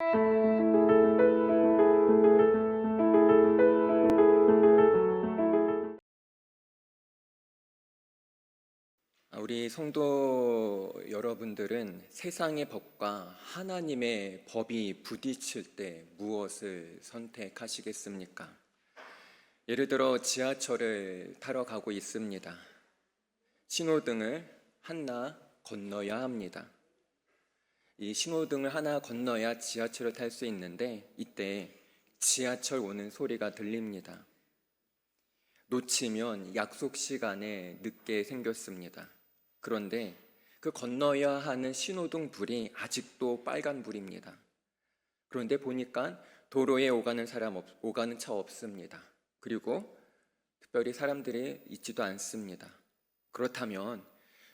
아, 우리 성도 여러분들은 세상의 법과 하나님의 법이 부딪힐 때 무엇을 선택하시겠습니까? 예를 들어 지하철을 타러 가고 있습니다. 신호등을 하나 건너야 합니다. 이 신호등을 하나 건너야 지하철을 탈 수 있는데 이때 지하철 오는 소리가 들립니다. 놓치면 약속 시간에 늦게 생겼습니다. 그런데 그 건너야 하는 신호등 불이 아직도 빨간 불입니다. 그런데 보니까 도로에 오가는 사람 없, 오가는 차 없습니다. 그리고 특별히 사람들이 있지도 않습니다. 그렇다면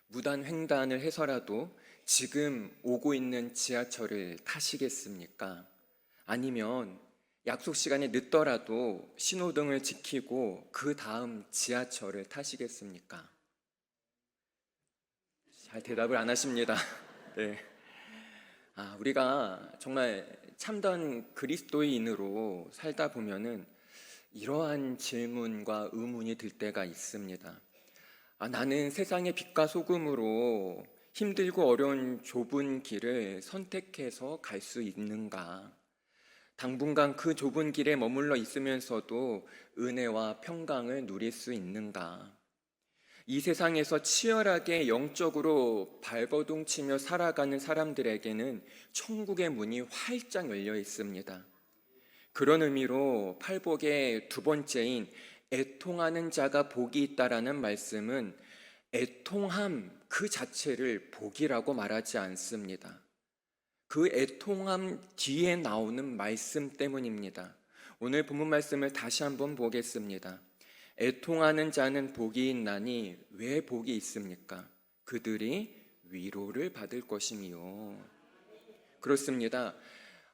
무단 횡단을 해서라도 지금 오고 있는 지하철을 타시겠습니까? 아니면 약속 시간에 늦더라도 신호등을 지키고 그 다음 지하철을 타시겠습니까? 잘 대답을 안 하십니다. 네. 아, 우리가 정말 참된 그리스도인으로 살다 보면은 이러한 질문과 의문이 들 때가 있습니다. 아, 나는 세상의 빛과 소금으로 힘들고 어려운 좁은 길을 선택해서 갈 수 있는가? 당분간 그 좁은 길에 머물러 있으면서도 은혜와 평강을 누릴 수 있는가? 이 세상에서 치열하게 영적으로 발버둥 치며 살아가는 사람들에게는 천국의 문이 활짝 열려 있습니다. 그런 의미로 팔복의 두 번째인 애통하는 자가 복이 있다라는 말씀은 애통함 그 자체를 복이라고 말하지 않습니다. 그 애통함 뒤에 나오는 말씀 때문입니다. 오늘 본문 말씀을 다시 한번 보겠습니다. 애통하는 자는 복이 있나니 왜 복이 있습니까? 그들이 위로를 받을 것이미요. 그렇습니다.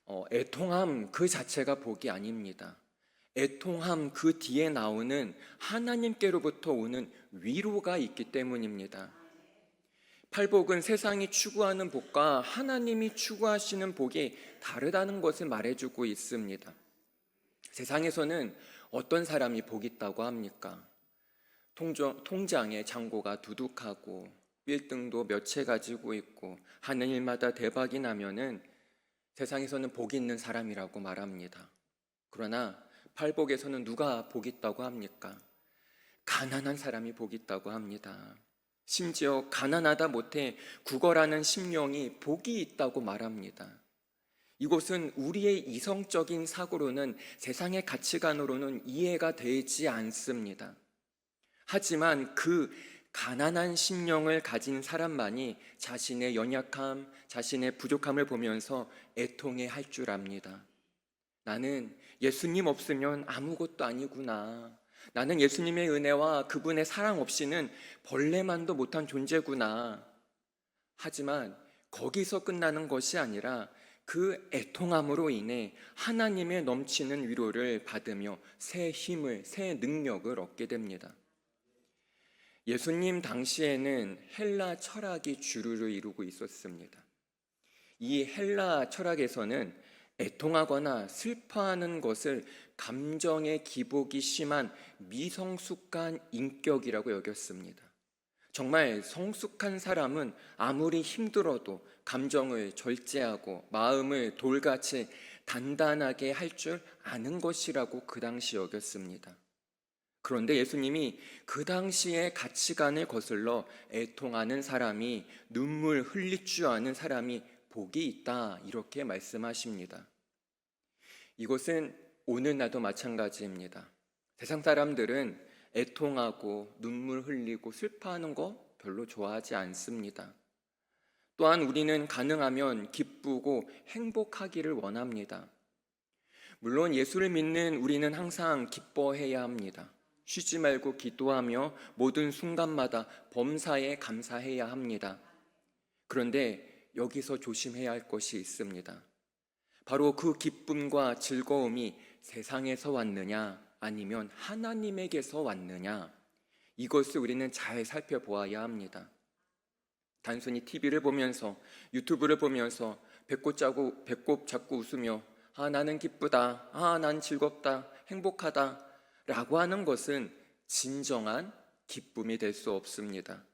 어, 애통함 그 자체가 복이 아닙니다. 애통함 그 뒤에 나오는 하나님께로부터 오는 위로가 있기 때문입니다. 팔복은 세상이 추구하는 복과 하나님이 추구하시는 복이 다르다는 것을 말해주고 있습니다. 세상에서는 어떤 사람이 복 있다고 합니까? 통장, 통장 에 잔고가 두둑하고 빌등도 몇 채 가지고 있고 하는 일마다 대박이 나면은 세상에서는 복 있는 사람이라고 말합니다. 그러나 팔복에서는 누가 복 있다고 합니까? 가난한 사람이 복 있다고 합니다. 심지어 가난하다 못해 구걸하는 심령이 복이 있다고 말합니다. 이것은 우리의 이성적인 사고로는 세상의 가치관으로는 이해가 되지 않습니다. 하지만 그 가난한 심령을 가진 사람만이 자신의 연약함, 자신의 부족함을 보면서 애통해 할 줄 압니다. 나는 예수님 없으면 아무것도 아니구나. 나는 예수님의 은혜와 그분의 사랑 없이는 벌레만도 못한 존재구나. 하지만 거기서 끝나는 것이 아니라 그 애통함으로 인해 하나님의 넘치는 위로를 받으며 새 힘을, 새 능력을 얻게 됩니다. 예수님 당시에는 헬라 철학이 주류를 이루고 있었습니다. 이 헬라 철학에서는 애통하거나 슬퍼하는 것을 감정의 기복이 심한 미성숙한 인격이라고 여겼습니다. 정말 성숙한 사람은 아무리 힘들어도 감정을 절제하고 마음을 돌같이 단단하게 할 줄 아는 것이라고 그 당시 여겼습니다. 그런데 예수님이 그 당시의 가치관을 거슬러 애통하는 사람이 눈물 흘릴 줄 아는 사람이 복이 있다 이렇게 말씀하십니다. 이것은 오늘날도 마찬가지입니다. 세상 사람들은 애통하고 눈물 흘리고 슬퍼하는 거 별로 좋아하지 않습니다. 또한 우리는 가능하면 기쁘고 행복하기를 원합니다. 물론 예수를 믿는 우리는 항상 기뻐해야 합니다. 쉬지 말고 기도하며 모든 순간마다 범사에 감사해야 합니다. 그런데 여기서 조심해야 할 것이 있습니다. 바로 그 기쁨과 즐거움이 세상에서 왔느냐 아니면 하나님에게서 왔느냐 이것을 우리는 잘 살펴보아야 합니다. 단순히 TV를 보면서 유튜브를 보면서 배꼽 자고 배꼽 잡고 웃으며 아 나는 기쁘다. 아 난 즐겁다. 행복하다. 라고 하는 것은 진정한 기쁨이 될 수 없습니다.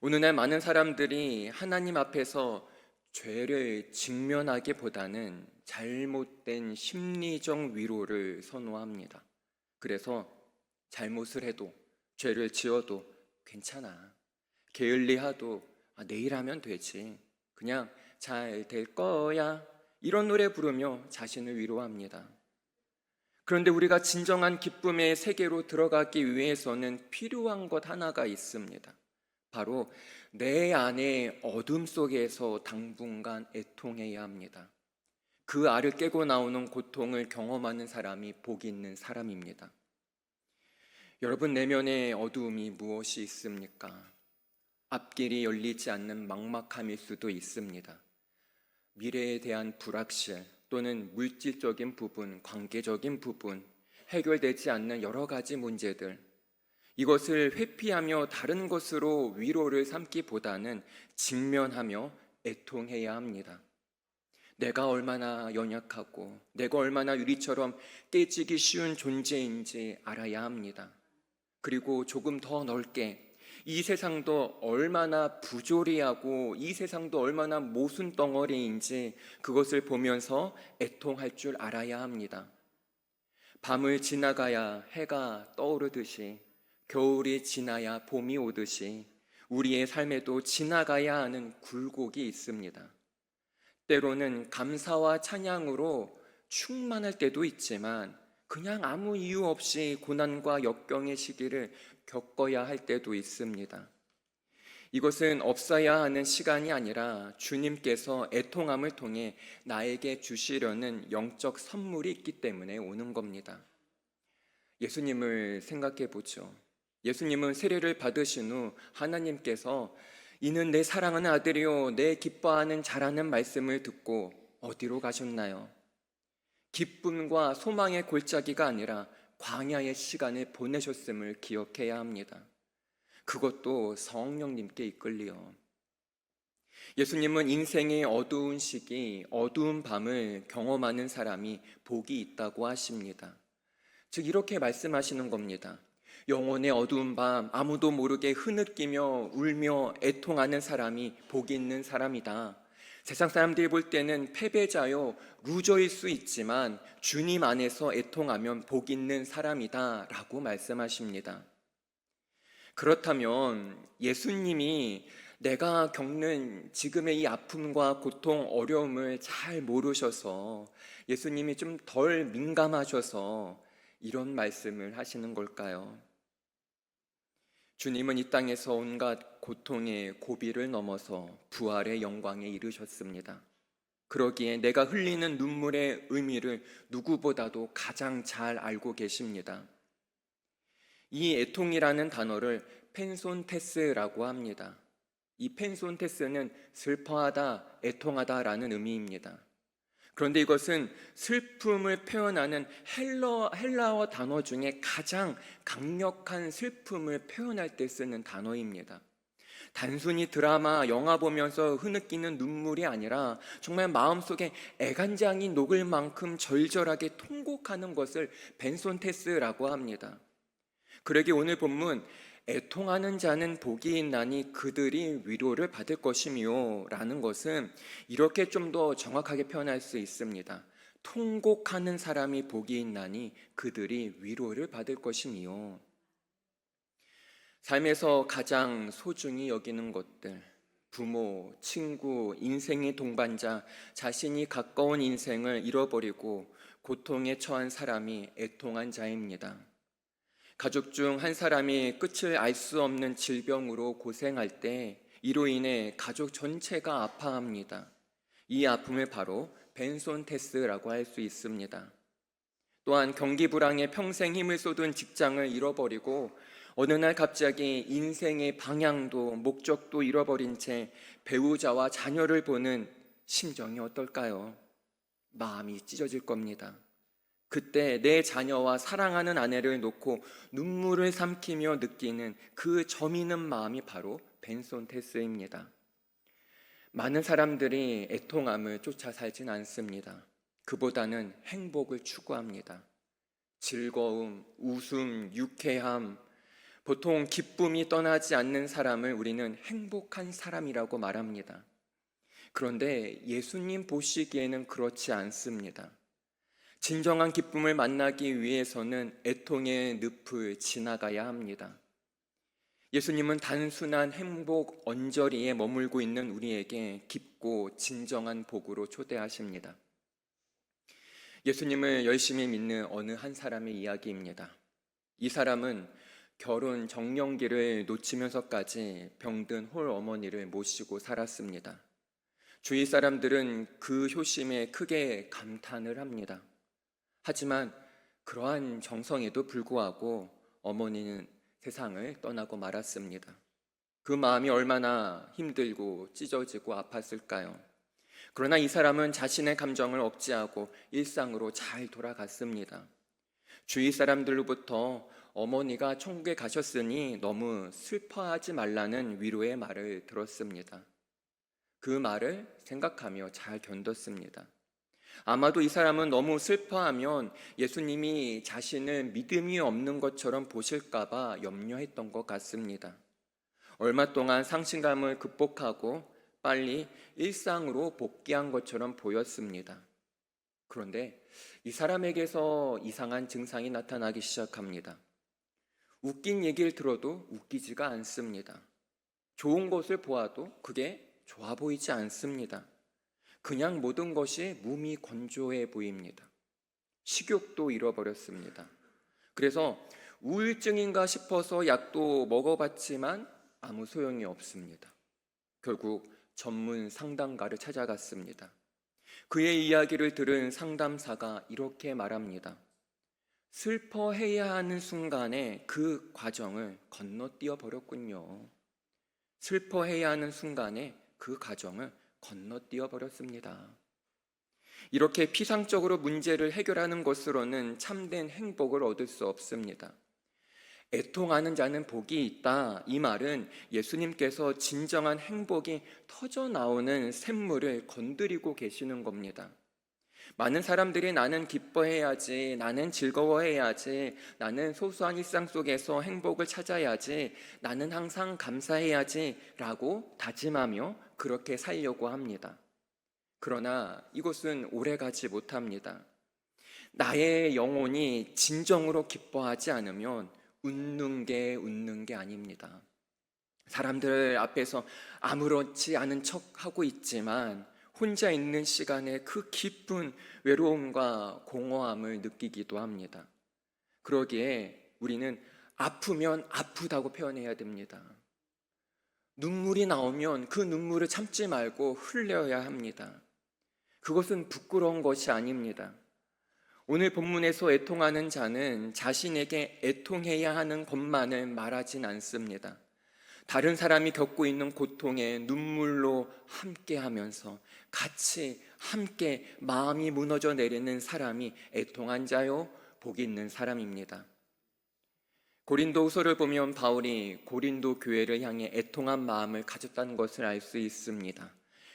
오늘날 많은 사람들이 하나님 앞에서 죄를 직면하기보다는 잘못된 심리적 위로를 선호합니다. 그래서 잘못을 해도 죄를 지어도 괜찮아. 게을리하도 아, 내일 하면 되지. 그냥 잘 될 거야. 이런 노래 부르며 자신을 위로합니다. 그런데 우리가 진정한 기쁨의 세계로 들어가기 위해서는 필요한 것 하나가 있습니다. 바로 내 안의 어둠 속에서 당분간 애통해야 합니다. 그 알을 깨고 나오는 고통을 경험하는 사람이 복이 있는 사람입니다. 여러분 내면의 어두움이 무엇이 있습니까? 앞길이 열리지 않는 막막함일 수도 있습니다. 미래에 대한 불확실 또는 물질적인 부분, 관계적인 부분, 해결되지 않는 여러 가지 문제들, 이것을 회피하며 다른 것으로 위로를 삼기보다는 직면하며 애통해야 합니다. 내가 얼마나 연약하고 내가 얼마나 유리처럼 깨지기 쉬운 존재인지 알아야 합니다. 그리고 조금 더 넓게 이 세상도 얼마나 부조리하고 이 세상도 얼마나 모순 덩어리인지 그것을 보면서 애통할 줄 알아야 합니다. 밤을 지나가야 해가 떠오르듯이 겨울이 지나야 봄이 오듯이 우리의 삶에도 지나가야 하는 굴곡이 있습니다. 때로는 감사와 찬양으로 충만할 때도 있지만 그냥 아무 이유 없이 고난과 역경의 시기를 겪어야 할 때도 있습니다. 이것은 없어야 하는 시간이 아니라 주님께서 애통함을 통해 나에게 주시려는 영적 선물이 있기 때문에 오는 겁니다. 예수님을 생각해 보죠. 예수님은 세례를 받으신 후 하나님께서 이는 내 사랑하는 아들이요 내 기뻐하는 자라는 말씀을 듣고 어디로 가셨나요? 기쁨과 소망의 골짜기가 아니라 광야의 시간을 보내셨음을 기억해야 합니다. 그것도 성령님께 이끌리어. 예수님은 인생의 어두운 시기, 어두운 밤을 경험하는 사람이 복이 있다고 하십니다. 즉, 이렇게 말씀하시는 겁니다. 영혼의 어두운 밤, 아무도 모르게 흐느끼며 울며 애통하는 사람이 복이 있는 사람이다. 세상 사람들이 볼 때는 패배자요, 루저일 수 있지만 주님 안에서 애통하면 복 있는 사람이다. 라고 말씀하십니다. 그렇다면 예수님이 내가 겪는 지금의 이 아픔과 고통, 어려움을 잘 모르셔서 예수님이 좀 덜 민감하셔서 이런 말씀을 하시는 걸까요? 주님은 이 땅에서 온갖 고통의 고비를 넘어서 부활의 영광에 이르셨습니다. 그러기에 내가 흘리는 눈물의 의미를 누구보다도 가장 잘 알고 계십니다. 이 애통이라는 단어를 펜손테스라고 합니다. 이 펜손테스는 슬퍼하다, 애통하다라는 의미입니다. 그런데 이것은 슬픔을 표현하는 헬러, 헬라어 단어 중에 가장 강력한 슬픔을 표현할 때 쓰는 단어입니다. 단순히 드라마, 영화 보면서 흐느끼는 눈물이 아니라 정말 마음속에 애간장이 녹을 만큼 절절하게 통곡하는 것을 벤손테스라고 합니다. 그러기 오늘 본문 애통하는 자는 복이 있나니 그들이 위로를 받을 것이며 라는 것은 이렇게 좀 더 정확하게 표현할 수 있습니다. 통곡하는 사람이 복이 있나니 그들이 위로를 받을 것이며 삶에서 가장 소중히 여기는 것들 부모, 친구, 인생의 동반자, 자신이 가까운 인생을 잃어버리고 고통에 처한 사람이 애통한 자입니다. 가족 중 한 사람이 끝을 알 수 없는 질병으로 고생할 때 이로 인해 가족 전체가 아파합니다. 이 아픔을 바로 벤손 테스라고 할 수 있습니다. 또한 경기 불황에 평생 힘을 쏟은 직장을 잃어버리고 어느 날 갑자기 인생의 방향도 목적도 잃어버린 채 배우자와 자녀를 보는 심정이 어떨까요? 마음이 찢어질 겁니다. 그때 내 자녀와 사랑하는 아내를 놓고 눈물을 삼키며 느끼는 그 점있는 마음이 바로 벤손 테스입니다. 많은 사람들이 애통함을 쫓아 살진 않습니다. 그보다는 행복을 추구합니다. 즐거움, 웃음, 유쾌함, 보통 기쁨이 떠나지 않는 사람을 우리는 행복한 사람이라고 말합니다. 그런데 예수님 보시기에는 그렇지 않습니다. 진정한 기쁨을 만나기 위해서는 애통의 늪을 지나가야 합니다. 예수님은 단순한 행복 언저리에 머물고 있는 우리에게 깊고 진정한 복으로 초대하십니다. 예수님을 열심히 믿는 어느 한 사람의 이야기입니다. 이 사람은 결혼 정년기를 놓치면서까지 병든 홀 어머니를 모시고 살았습니다. 주위 사람들은 그 효심에 크게 감탄을 합니다. 하지만 그러한 정성에도 불구하고 어머니는 세상을 떠나고 말았습니다. 그 마음이 얼마나 힘들고 찢어지고 아팠을까요? 그러나 이 사람은 자신의 감정을 억제하고 일상으로 잘 돌아갔습니다. 주위 사람들로부터 어머니가 천국에 가셨으니 너무 슬퍼하지 말라는 위로의 말을 들었습니다. 그 말을 생각하며 잘 견뎠습니다. 아마도 이 사람은 너무 슬퍼하면 예수님이 자신을 믿음이 없는 것처럼 보실까봐 염려했던 것 같습니다. 얼마 동안 상실감을 극복하고 빨리 일상으로 복귀한 것처럼 보였습니다. 그런데 이 사람에게서 이상한 증상이 나타나기 시작합니다. 웃긴 얘기를 들어도 웃기지가 않습니다. 좋은 것을 보아도 그게 좋아 보이지 않습니다. 그냥 모든 것이 몸이 건조해 보입니다. 식욕도 잃어버렸습니다. 그래서 우울증인가 싶어서 약도 먹어봤지만 아무 소용이 없습니다. 결국 전문 상담가를 찾아갔습니다. 그의 이야기를 들은 상담사가 이렇게 말합니다. 슬퍼해야 하는 순간에 그 과정을 건너뛰어 버렸군요. 슬퍼해야 하는 순간에 그 과정을 건너뛰어 버렸습니다. 이렇게 피상적으로 문제를 해결하는 것으로는 참된 행복을 얻을 수 없습니다. 애통하는 자는 복이 있다. 이 말은 예수님께서 진정한 행복이 터져 나오는 샘물을 건드리고 계시는 겁니다. 많은 사람들이 나는 기뻐해야지, 나는 즐거워해야지, 나는 소소한 일상 속에서 행복을 찾아야지, 나는 항상 감사해야지 라고 다짐하며 그렇게 살려고 합니다. 그러나 이곳은 오래 가지 못합니다. 나의 영혼이 진정으로 기뻐하지 않으면 웃는 게 웃는 게 아닙니다. 사람들 앞에서 아무렇지 않은 척 하고 있지만 혼자 있는 시간에 그 깊은 외로움과 공허함을 느끼기도 합니다. 그러기에 우리는 아프면 아프다고 표현해야 됩니다. 눈물이 나오면 그 눈물을 참지 말고 흘려야 합니다. 그것은 부끄러운 것이 아닙니다. 오늘 본문에서 애통하는 자는 자신에게 애통해야 하는 것만을 말하진 않습니다. 다른 사람이 겪고 있는 고통에 눈물로 함께 하면서 같이 함께 마음이 무너져 내리는 사람이 애통한 자요, 복 있는 사람입니다. 고린도 후서를 보면 바울이 고린도 교회를 향해 애통한 마음을 가졌다는 것을 알 수 있습니다.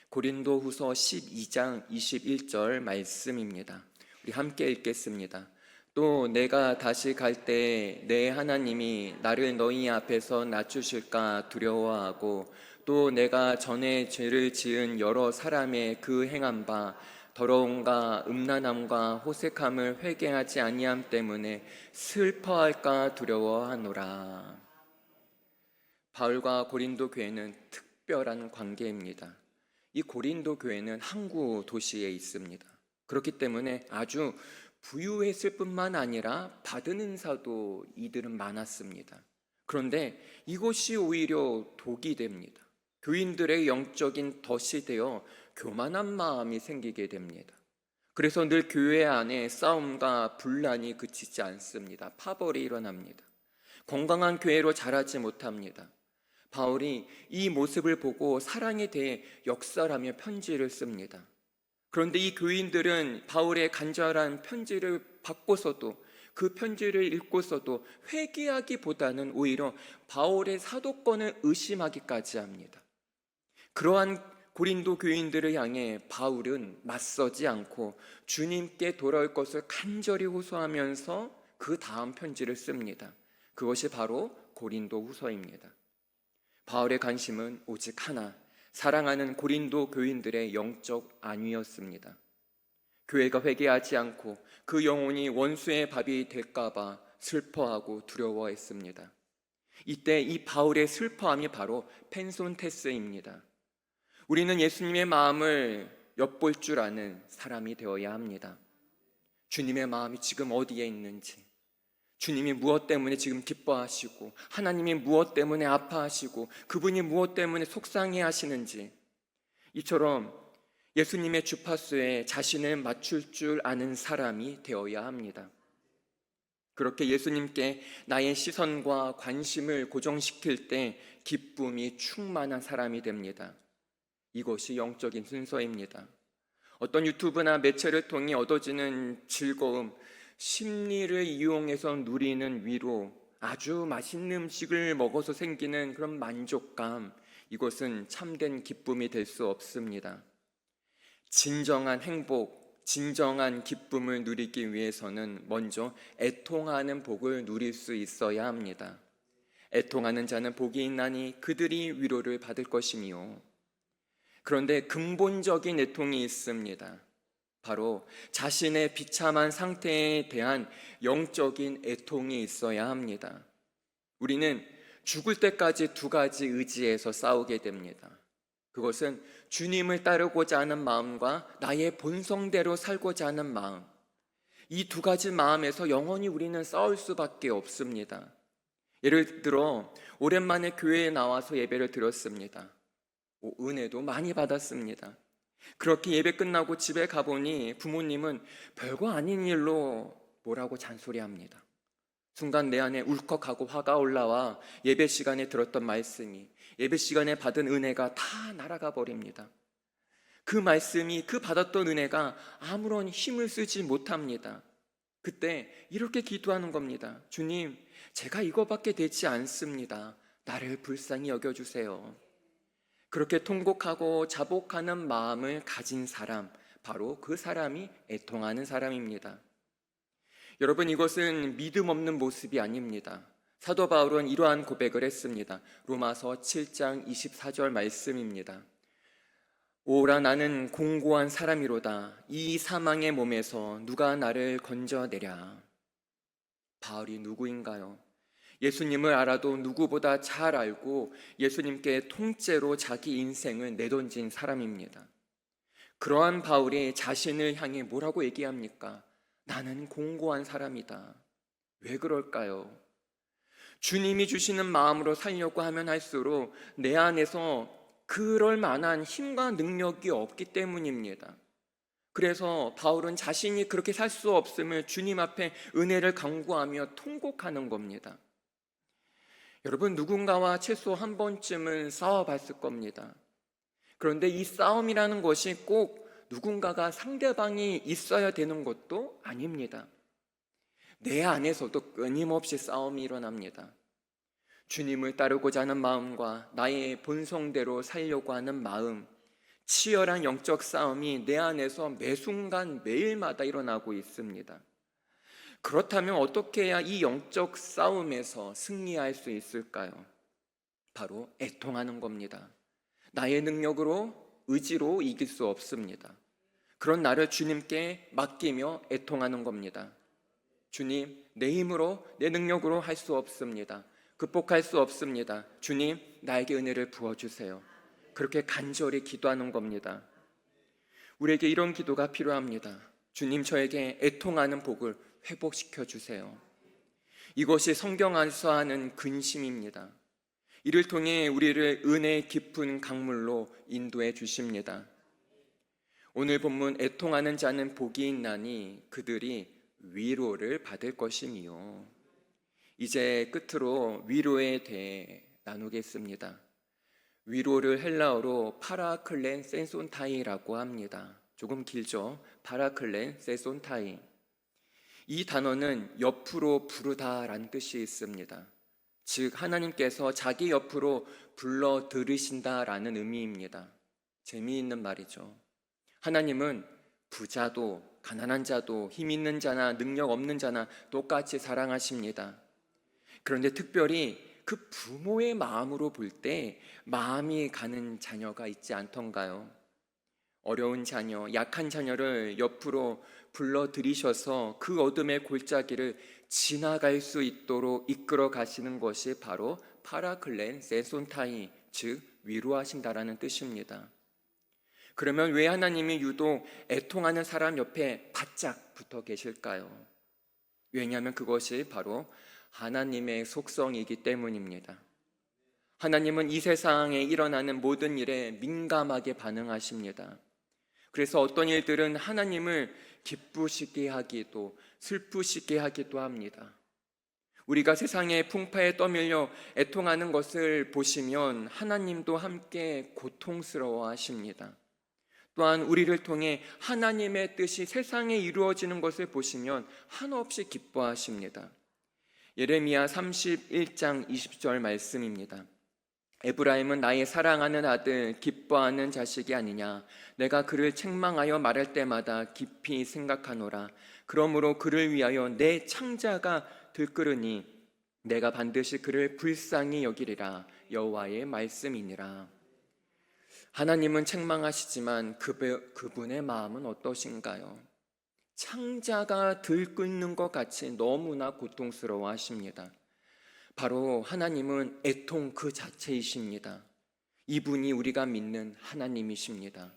고린도 후서 12장 21절 말씀입니다. 우리 함께 읽겠습니다. 또 내가 다시 갈 때 내 하나님이 나를 너희 앞에서 낮추실까 두려워하고 또 내가 전에 죄를 지은 여러 사람의 그 행한 바 더러움과 음란함과 호색함을 회개하지 아니함 때문에 슬퍼할까 두려워하노라. 바울과 고린도 교회는 특별한 관계입니다. 이 고린도 교회는 항구 도시에 있습니다. 그렇기 때문에 아주 부유했을 뿐만 아니라 받은 은사도 이들은 많았습니다. 그런데 이것이 오히려 독이 됩니다. 교인들의 영적인 덫이 되어 교만한 마음이 생기게 됩니다. 그래서 늘 교회 안에 싸움과 분란이 그치지 않습니다. 파벌이 일어납니다. 건강한 교회로 자라지 못합니다. 바울이 이 모습을 보고 사랑에 대해 역설하며 편지를 씁니다. 그런데 이 교인들은 바울의 간절한 편지를 받고서도 그 편지를 읽고서도 회개하기보다는 오히려 바울의 사도권을 의심하기까지 합니다. 그러한 고린도 교인들을 향해 바울은 맞서지 않고 주님께 돌아올 것을 간절히 호소하면서 그 다음 편지를 씁니다. 그것이 바로 고린도 후서입니다. 바울의 관심은 오직 하나, 사랑하는 고린도 교인들의 영적 안위였습니다. 교회가 회개하지 않고 그 영혼이 원수의 밥이 될까봐 슬퍼하고 두려워했습니다. 이때 이 바울의 슬퍼함이 바로 펜손테스입니다. 우리는 예수님의 마음을 엿볼 줄 아는 사람이 되어야 합니다. 주님의 마음이 지금 어디에 있는지, 주님이 무엇 때문에 지금 기뻐하시고, 하나님이 무엇 때문에 아파하시고, 그분이 무엇 때문에 속상해 하시는지, 이처럼 예수님의 주파수에 자신을 맞출 줄 아는 사람이 되어야 합니다. 그렇게 예수님께 나의 시선과 관심을 고정시킬 때 기쁨이 충만한 사람이 됩니다. 이것이 영적인 순서입니다. 어떤 유튜브나 매체를 통해 얻어지는 즐거움, 심리를 이용해서 누리는 위로, 아주 맛있는 음식을 먹어서 생기는 그런 만족감, 이것은 참된 기쁨이 될 수 없습니다. 진정한 행복, 진정한 기쁨을 누리기 위해서는 먼저 애통하는 복을 누릴 수 있어야 합니다. 애통하는 자는 복이 있나니 그들이 위로를 받을 것이며 그런데 근본적인 애통이 있습니다. 바로 자신의 비참한 상태에 대한 영적인 애통이 있어야 합니다. 우리는 죽을 때까지 두 가지 의지에서 싸우게 됩니다. 그것은 주님을 따르고자 하는 마음과 나의 본성대로 살고자 하는 마음. 이 두 가지 마음에서 영원히 우리는 싸울 수밖에 없습니다. 예를 들어, 오랜만에 교회에 나와서 예배를 드렸습니다. 오, 은혜도 많이 받았습니다. 그렇게 예배 끝나고 집에 가보니 부모님은 별거 아닌 일로 뭐라고 잔소리합니다. 순간 내 안에 울컥하고 화가 올라와 예배 시간에 들었던 말씀이 예배 시간에 받은 은혜가 다 날아가 버립니다. 그 말씀이 그 받았던 은혜가 아무런 힘을 쓰지 못합니다. 그때 이렇게 기도하는 겁니다. 주님, 제가 이거밖에 되지 않습니다. 나를 불쌍히 여겨주세요. 그렇게 통곡하고 자복하는 마음을 가진 사람, 바로 그 사람이 애통하는 사람입니다. 여러분, 이것은 믿음 없는 모습이 아닙니다. 사도 바울은 이러한 고백을 했습니다. 로마서 7장 24절 말씀입니다. 오라 나는 공고한 사람이로다. 이 사망의 몸에서 누가 나를 건져내랴. 바울이 누구인가요? 예수님을 알아도 누구보다 잘 알고 예수님께 통째로 자기 인생을 내던진 사람입니다. 그러한 바울이 자신을 향해 뭐라고 얘기합니까? 나는 공고한 사람이다. 왜 그럴까요? 주님이 주시는 마음으로 살려고 하면 할수록 내 안에서 그럴 만한 힘과 능력이 없기 때문입니다. 그래서 바울은 자신이 그렇게 살 수 없음을 주님 앞에 은혜를 강구하며 통곡하는 겁니다. 여러분, 누군가와 최소 한 번쯤은 싸워봤을 겁니다. 그런데 이 싸움이라는 것이 꼭 누군가가 상대방이 있어야 되는 것도 아닙니다. 내 안에서도 끊임없이 싸움이 일어납니다. 주님을 따르고자 하는 마음과 나의 본성대로 살려고 하는 마음, 치열한 영적 싸움이 내 안에서 매 순간 매일마다 일어나고 있습니다. 그렇다면 어떻게 해야 이 영적 싸움에서 승리할 수 있을까요? 바로 애통하는 겁니다. 나의 능력으로, 의지로 이길 수 없습니다. 그런 나를 주님께 맡기며 애통하는 겁니다. 주님, 내 힘으로, 내 능력으로 할 수 없습니다. 극복할 수 없습니다. 주님, 나에게 은혜를 부어 주세요. 그렇게 간절히 기도하는 겁니다. 우리에게 이런 기도가 필요합니다. 주님, 저에게 애통하는 복을 회복시켜 주세요. 이것이 성경 안에서 하는 근심입니다. 이를 통해 우리를 은혜 깊은 강물로 인도해 주십니다. 오늘 본문 애통하는 자는 복이 있나니 그들이 위로를 받을 것이며 이제 끝으로 위로에 대해 나누겠습니다. 위로를 헬라어로 파라클렌 센손타이라고 합니다. 조금 길죠? 파라클렌 센손타이. 이 단어는 옆으로 부르다라는 뜻이 있습니다. 즉 하나님께서 자기 옆으로 불러 들으신다라는 의미입니다. 재미있는 말이죠. 하나님은 부자도 가난한 자도 힘 있는 자나 능력 없는 자나 똑같이 사랑하십니다. 그런데 특별히 그 부모의 마음으로 볼 때 마음이 가는 자녀가 있지 않던가요? 어려운 자녀, 약한 자녀를 옆으로 불러 들이셔서 그 어둠의 골짜기를 지나갈 수 있도록 이끌어 가시는 것이 바로 파라클렌 세손타이, 즉 위로하신다라는 뜻입니다. 그러면 왜 하나님이 유독 애통하는 사람 옆에 바짝 붙어 계실까요? 왜냐하면 그것이 바로 하나님의 속성이기 때문입니다. 하나님은 이 세상에 일어나는 모든 일에 민감하게 반응하십니다. 그래서 어떤 일들은 하나님을 기쁘시게 하기도 슬프시게 하기도 합니다. 우리가 세상의 풍파에 떠밀려 애통하는 것을 보시면 하나님도 함께 고통스러워 하십니다. 또한 우리를 통해 하나님의 뜻이 세상에 이루어지는 것을 보시면 한없이 기뻐하십니다. 예레미야 31장 20절 말씀입니다. 에브라임은 나의 사랑하는 아들, 기뻐하는 자식이 아니냐. 내가 그를 책망하여 말할 때마다 깊이 생각하노라. 그러므로 그를 위하여 내 창자가 들끓으니 내가 반드시 그를 불쌍히 여기리라. 여호와의 말씀이니라. 하나님은 책망하시지만 그분- 그분의 마음은 어떠신가요? 창자가 들끓는 것 같이 너무나 고통스러워 하십니다. 바로 하나님은 애통 그 자체이십니다. 이분이 우리가 믿는 하나님이십니다.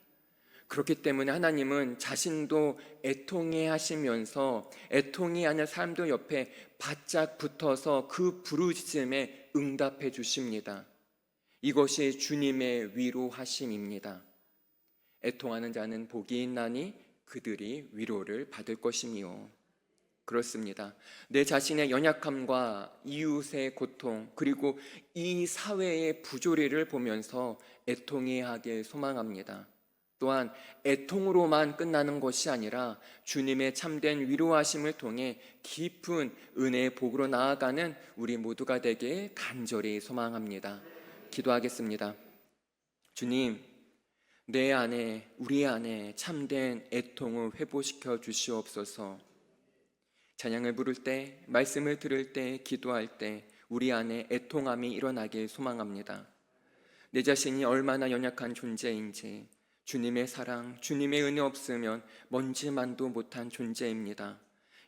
그렇기 때문에 하나님은 자신도 애통해 하시면서 애통이 하는 사람들 옆에 바짝 붙어서 그 부르짖음에 응답해 주십니다. 이것이 주님의 위로하심입니다. 애통하는 자는 복이 있나니 그들이 위로를 받을 것이니요. 그렇습니다. 내 자신의 연약함과 이웃의 고통, 그리고 이 사회의 부조리를 보면서 애통해 하길 소망합니다. 또한 애통으로만 끝나는 것이 아니라 주님의 참된 위로하심을 통해 깊은 은혜의 복으로 나아가는 우리 모두가 되길 간절히 소망합니다. 기도하겠습니다. 주님, 내 안에, 우리 안에 참된 애통을 회복시켜 주시옵소서. 찬양을 부를 때, 말씀을 들을 때, 기도할 때, 우리 안에 애통함이 일어나길 소망합니다. 내 자신이 얼마나 연약한 존재인지, 주님의 사랑, 주님의 은혜 없으면 먼지만도 못한 존재입니다.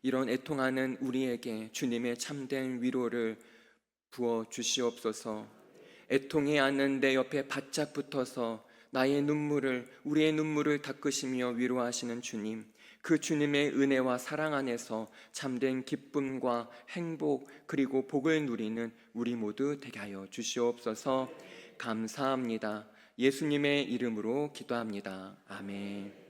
이런 애통하는 우리에게 주님의 참된 위로를 부어 주시옵소서. 애통해 하는 내 옆에 바짝 붙어서 나의 눈물을 우리의 눈물을 닦으시며 위로하시는 주님. 그 주님의 은혜와 사랑 안에서 참된 기쁨과 행복 그리고 복을 누리는 우리 모두 되게 하여 주시옵소서. 감사합니다. 예수님의 이름으로 기도합니다. 아멘.